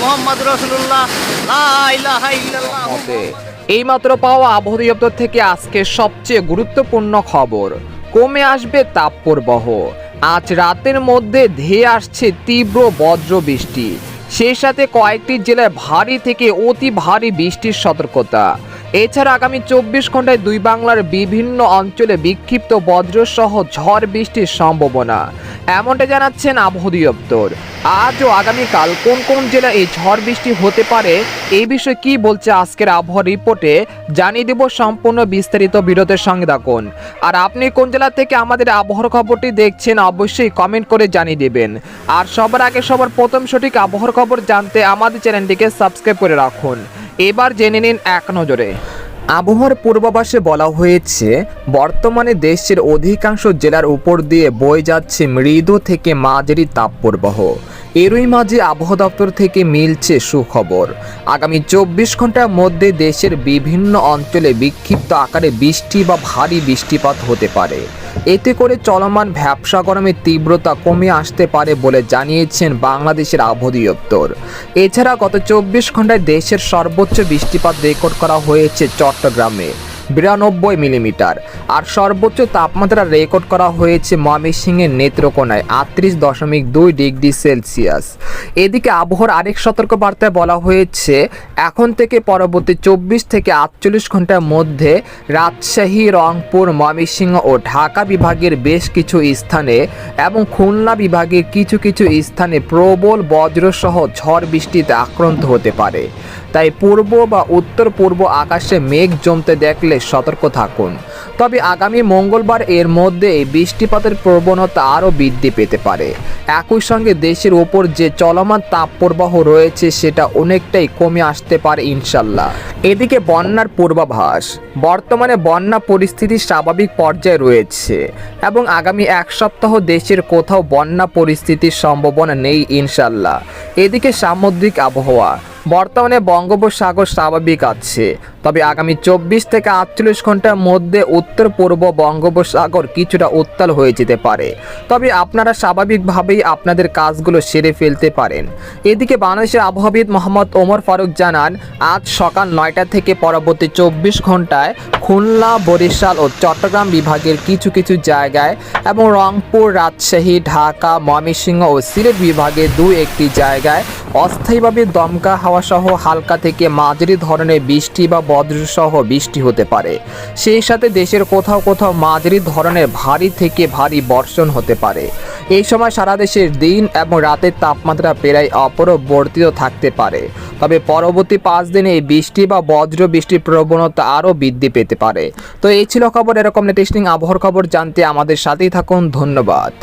মোহাম্মদ রসুল্লাহ এইমাত্র পাওয়া আবহাওয়া দপ্তর থেকে আজকে সবচেয়ে গুরুত্বপূর্ণ খবর, কমে আসবে তাপপ্রবাহ। আজ রাতের মধ্যে ধেয়ে আসছে তীব্র বজ্র বৃষ্টি। সেই সাথে কয়েকটি জেলায় ভারী থেকে অতি ভারী বৃষ্টির সতর্কতা। এছাড়া আগামী চব্বিশ ঘন্টায় দুই বাংলার বিভিন্ন অঞ্চলে বিক্ষিপ্ত বজ্রসহ ঝড় বৃষ্টির সম্ভাবনা। এমনটা জানাচ্ছেন আবহাওয়া দপ্তর। আজ ও আগামীকাল কোন কোন জেলায় এই ঝড় বৃষ্টি হতে পারে এই বিষয়ে কি বলছে আজকের আবহাওয়া রিপোর্টে, জানিয়ে দেব সম্পূর্ণ বিস্তারিত বিরতের সঙ্গে থাকুন। আর আপনি কোন জেলা থেকে আমাদের আবহাওয়ার খবরটি দেখছেন, অবশ্যই কমেন্ট করে জানিয়ে দেবেন। আর সবার আগে সবার প্রথম সঠিক আবহাওয়ার খবর জানতে আমাদের চ্যানেলটিকে সাবস্ক্রাইব করে রাখুন। এবার জেনে নিন এক নজরে। আবহাওয়ার পূর্বাভাসে বলা হয়েছে, বর্তমানে দেশের অধিকাংশ জেলার উপর দিয়ে বয়ে যাচ্ছে মৃদু থেকে মাঝারি তাপপ্রবাহ। এরই মাঝে আবহাওয়া দপ্তর থেকে মিলছে সুখবর। আগামী চব্বিশ ঘণ্টার মধ্যে দেশের বিভিন্ন অঞ্চলে বিক্ষিপ্ত আকারে বৃষ্টি বা ভারী বৃষ্টিপাত হতে পারে। এতে করে চলমান ভ্যাবসা গরমের তীব্রতা কমে আসতে পারে বলে জানিয়েছেন বাংলাদেশের আবহাওয়া দপ্তর। এছাড়া গত চব্বিশ ঘন্টায় দেশের সর্বোচ্চ বৃষ্টিপাত রেকর্ড করা হয়েছে চট্টগ্রামে, বিরানব্বই মিলিমিটার। আর সর্বোচ্চ তাপমাত্রা রেকর্ড করা হয়েছে ময়মনসিংহের নেত্রকোনায়, আটত্রিশ দশমিক দুই ডিগ্রি সেলসিয়াস। এদিকে আবহাওয়ার আরেক সতর্কবার্তায় বলা হয়েছে, এখন থেকে পরবর্তী চব্বিশ থেকে আটচল্লিশ ঘণ্টার মধ্যে রাজশাহী, রংপুর, ময়মনসিংহ ও ঢাকা বিভাগের বেশ কিছু স্থানে এবং খুলনা বিভাগের কিছু কিছু স্থানে প্রবল বজ্রসহ ঝড় বৃষ্টিতে আক্রান্ত হতে পারে। তাই পূর্ব বা উত্তর পূর্ব আকাশে মেঘ জমতে দেখলে সতর্ক থাকুন। তবে আগামী মঙ্গলবার এর মধ্যে বৃষ্টিপাতের প্রবণতা আরও বৃদ্ধি পেতে পারে। একই সঙ্গে দেশের ওপর যে চলমান তাপপ্রবাহ রয়েছে সেটা অনেকটাই কমে আসতে পারে ইনশাল্লাহ। এদিকে বন্যার পূর্বাভাস, বর্তমানে বন্যা পরিস্থিতি স্বাভাবিক পর্যায়ে রয়েছে এবং আগামী এক সপ্তাহ দেশের কোথাও বন্যা পরিস্থিতির সম্ভাবনা নেই ইনশাল্লাহ। এদিকে সামুদ্রিক আবহাওয়া বর্তমানে বঙ্গোপসাগর স্বাভাবিক আছে। তবে আগামী চব্বিশ থেকে আটচল্লিশ ঘণ্টার মধ্যে উত্তর পূর্ব বঙ্গোপসাগর কিছুটা উত্তাল হয়ে যেতে পারে। তবে আপনারা স্বাভাবিকভাবেই আপনাদের কাজগুলো সেরে ফেলতে পারেন। এদিকে বাংলাদেশের আবহাওয়াবিদ মোহাম্মদ ওমর ফারুক জানান, আজ সকাল নয়টা থেকে পরবর্তী চব্বিশ ঘন্টায় খুলনা, বরিশাল ও চট্টগ্রাম বিভাগের কিছু কিছু জায়গায় এবং রংপুর, রাজশাহী, ঢাকা, ময়মনসিংহ ও সিলেট বিভাগে দু একটি জায়গায় অস্থায়ীভাবে দমকা হাওয়াসহ হালকা থেকে মাঝারি ধরনের বৃষ্টি বা বজ্রসহ বৃষ্টি হতে পারে। সেই সাথে দেশের কোথাও কোথাও মাঝারি ধরনের ভারী থেকে ভারী বর্ষণ হতে পারে। এই সময় সারা দেশের দিন এবং রাতের তাপমাত্রা প্রায় অপরিবর্তিত থাকতে পারে। তবে পরবর্তী পাঁচ দিনে এই বৃষ্টি বা বজ্র বৃষ্টির প্রবণতা আরও বৃদ্ধি পেতে পারে। তো এই ছিল খবর, এরকম লেটেস্টিং আবহাওয়ার খবর জানতে আমাদের সাথেই থাকুন। ধন্যবাদ।